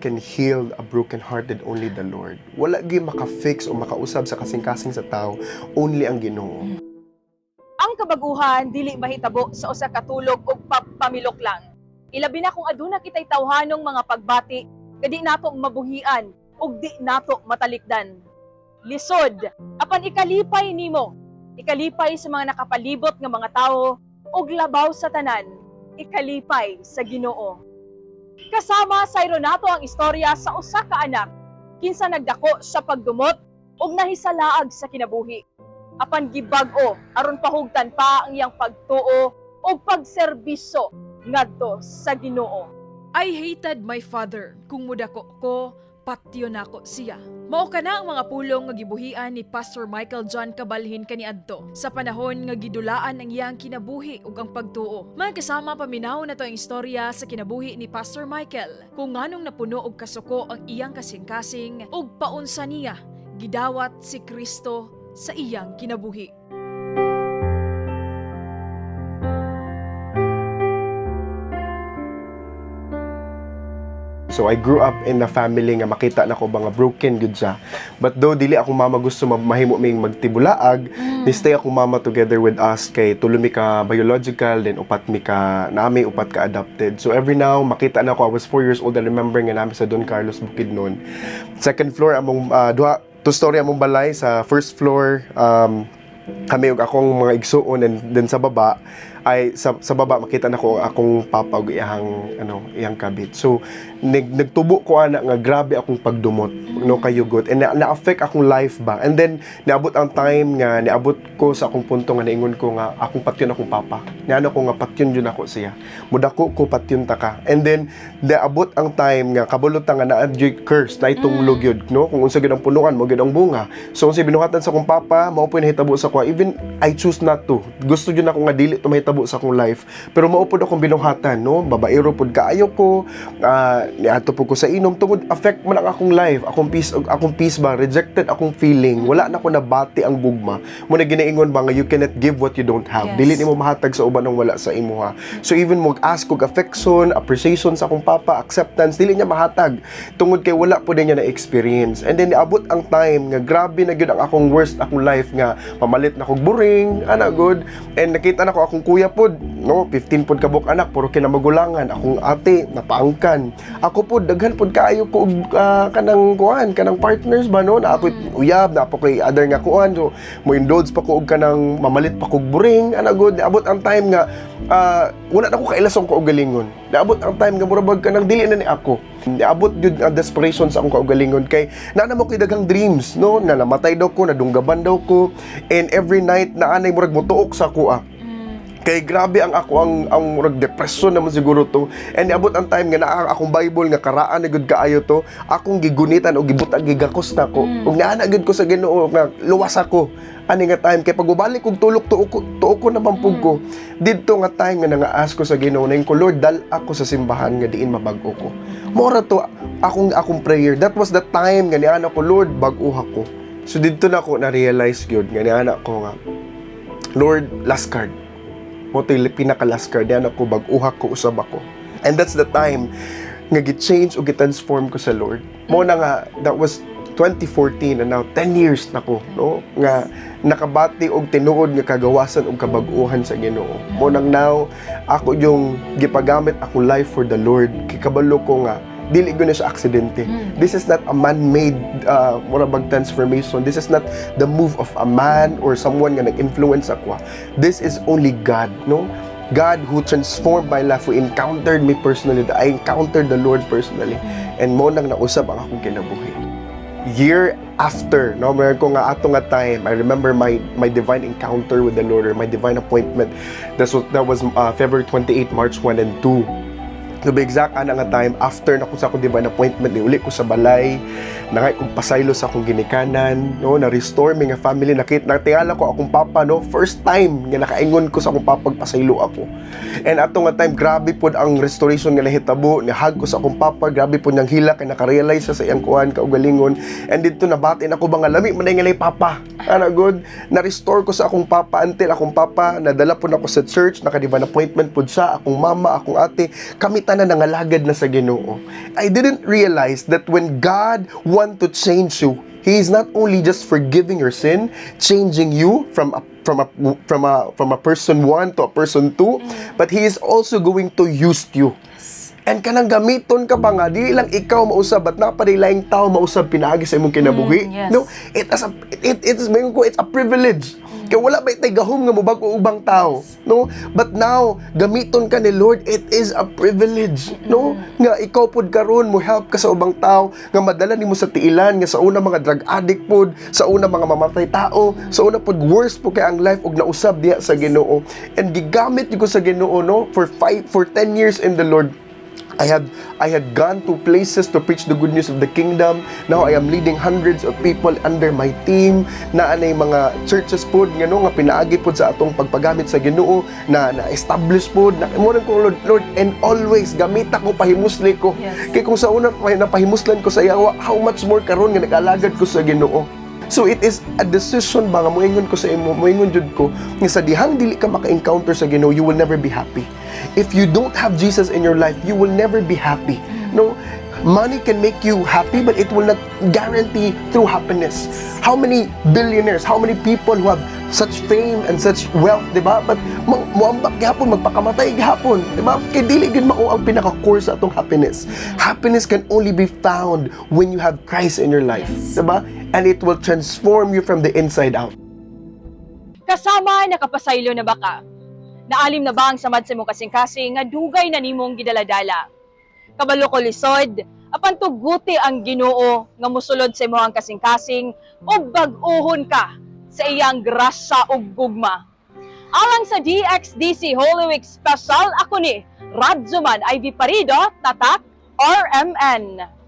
can heal a broken-hearted only the Lord. Wala gyud maka-fix o makausab sa kasing-kasing sa tao, only ang Ginoo. Ang kabaguhan dili mahitabo sa usa ka tulog ug pamilok lang. Ilabi na kung aduna kitay tawhanong mga pagbati, kadi nato mabuhian ug di nato matalikdan. Lisod, apan ikalipay nimo. Ikalipay sa mga nakapalibot nga mga tawo ug labaw sa tanan. Ikalipay sa Ginoo. Kasama sa nato ang istorya sa usa ka anak kinsa nagdako sa pagdumot ug nahisalaag sa kinabuhi apan gibag-o aron pahugtan pa ang iyang pagtuo o pagserbisyo ngadto sa Ginoo. I hated my father. Kung mudako ko, patyo nako siya. Mao kana ang mga pulong nga gibuhian ni Pastor Michael John Cabalhin kaniadto sa panahon nga gidulaan ang iyang kinabuhi ug ang pagtuo. May kasama paminaw na to ang istorya sa kinabuhi ni Pastor Michael kung nganong napuno og kasuko ang iyang kasing-kasing ug paunsa niya gidawat si Kristo sa iyang kinabuhi. So I grew up in a family nga makita na ko mga broken gud siya. But though dili ako mama gusto ma- mahimo ming magtibulaag, ni stay ako mama together with us kay tulo mi ka biological then upat mi ka nami upat ka adopted. So every now makita na ko I was 4 years old I remember nga nami sa Don Carlos Bukidnon. Second floor among uh, duha two story among balay sa first floor um, kami ug akong mga igsuon and then sa baba ay sa, sa baba makita na ko akong papa ug iyang ano iyang kabit. So nag, nagtubo ko ana nga grabe akong pagdumot no kayugot and na, na-affect akong life ba? And then niabot ang time nga niabot ko sa akong punto nga naingon ko nga akong patyon akong papa niano ko nga patyon jud ako siya. Mudako ko patyon ta ka. And then niabot ang time nga kabulutan nga naa jud curse na itunglog yun no? Kung unsa gyud ang punuan mo gyud ang bunga. So kung sa binuhatan sa akong papa mao po nahitabo sa ko even I choose not to. Gusto jud ako nga dili to mahitabo sa akong life. Pero mao pud akong binuhatan no? Babaero pud kaayo ko. Uh, niadto pud ko sa inom. Tungod affect man ang akong life. Akong peace akong peace ba? Rejected akong feeling. Wala na ko nabati ang gugma. Mo na ginaingon ba nga you cannot give what you don't have. Yes. dili nimo mahatag sa uban ang wala sa imuha so even mo ask kog affection appreciation sa akong papa acceptance dili niya mahatag. Tungod kay wala po niya na experience and then niabot ang time nga grabe na gyud ang akong worst akong life nga pamalit na kog buring ana good. And nakita na ko akong kuya pod no? 15 pod kabuk anak puro kinamagulangan. Akong ate napaangkan. Ako pod daghan pod kaayo ko ah, kanang kuan kanang partners ba no? Na ako uyab na ako kay other nga kuan. So mo indulge pa ko og kanang mamalit pa kog buring ana good. Niabot ang time nga ah, wala na ko kailasong ko og galingon. Niabot ang time nga murabag kanang dili na ni ako. Niabot jud ang desperation sa akong kaugalingon. Kay naa mo daghang dreams no? Na namatay daw ko nadunggaban daw ko. And every night na anay murag motuok sa ako ah. Kay grabe ang ako ang ang murag depression naman siguro to. And niabot ang time nga naa akong Bible nga karaan na gud kaayo to, akong gigunitan o gibutag gigakos na ko. Ug naana gud ko sa Ginoo nga luwas ako. Ani nga time kay pagubalik kog tulok tuo ko tuo ko na pampug ko. Didto nga time nga nangaas ko sa Ginoo na ko Lord dal ako sa simbahan nga diin mabag-o ko. Mora to akong akong prayer. That was the time nga niana ko Lord bag-uha ko. So didto na ko na realize gyud nga niana ko nga Lord last card mo to yung pinaka-last card yan ako bag-uha ko usab ako. And that's the time nga gi-change o gi-transform ko sa Lord. Mo na nga that was 2014 and now 10 years na ko no? Nga nakabati og tinuod nga kagawasan og kabag-uhan sa Ginoo. Mo nang now ako yung gipagamit akong life for the Lord. Kikabalo ko nga dili ko na siya aksidente. This is not a man-made uh, murabag transformation. This is not the move of a man or someone nga nag-influence ako. This is only God, no? God who transformed my life, who encountered me personally, that I encountered the Lord personally. And mo nang nausap ang akong kinabuhi. Year after, no, meron ko nga ato nga time, I remember my my divine encounter with the Lord or my divine appointment. That was, that was uh, February 28, March 1 and 2. To be exact, ana nga time, after na ko sa akong divine appointment, niuli ko sa balay, na nga kong pasaylo sa akong ginikanan, no, na-restore mi nga family, nakit, natingala ko akong papa, no, first time nga nakaingon ko sa akong papa, pasaylo ako. And ato nga time, grabe po ang restoration nga nahitabo, nihag ko sa akong papa, grabe po niyang hila, kay nakarealize sa iyang kuhan, kaugalingon, and dito nabatin ako ba nga lami, manay nga papa, ana good, na-restore ko sa akong papa, until akong papa, nadala po na ako sa church, naka-divine appointment po siya, akong mama, akong ate, kami tanan nangalagad na sa Ginoo. I didn't realize that when God want to change you, He is not only just forgiving your sin, changing you from a from a from a from a person one to a person two, but He is also going to use you. And kanang gamiton ka pa nga, di lang ikaw mausab, at napadilaing tao mausab pinagi sa imong kinabuhi. Mm, yes. No, it as a it it is mayon ko it's a privilege. Kaya wala ba itay gahom nga mo bago ubang tao, no? But now, gamiton ka ni Lord, it is a privilege, no? Nga ikaw pod karon mo help ka sa ubang tao, nga madala nimo sa tiilan nga sa una mga drug addict pod, sa una mga mamatay tao, sa una pod worst po kay ang life og nausab diha sa Ginoo. And gigamit ko sa Ginoo no for five for 10 years in the Lord. I had I had gone to places to preach the good news of the kingdom. Now I am leading hundreds of people under my team na anay mga churches pod nga no nga pinaagi pod sa atong pagpagamit sa Ginoo na na establish pod na mo ko Lord, Lord and always gamita ko pahimusli ko. Yes. Kay kung sa una pa napahimuslan ko sa yawa, how much more karon nga nag-alagad ko sa Ginoo. So it is a decision ba nga moingon ko sa imo, moingon jud ko nga sa dihang dili ka maka-encounter sa Ginoo, you will never be happy. If you don't have Jesus in your life, you will never be happy. No, money can make you happy, but it will not guarantee true happiness. How many billionaires, how many people who have such fame and such wealth, di ba? But mo- moambak gihapon, magpakamatay gihapon, di ba? Kay dili gid mao ang pinaka-core sa atong happiness. Happiness can only be found when you have Christ in your life, di ba? And it will transform you from the inside out. Kasama nakapasaylo na baka. Naalim na ba ang samad sa imong kasing-kasing nga dugay na nimong gidaladala? Kabalo ko lisod, apan tuguti ang Ginoo nga musulod sa imong kasing-kasing o bag-ohon ka sa iyang grasa ug gugma. Alang sa DXDC Holy Week Special, ako ni Radzuman Ivy Parido, Tatak, RMN.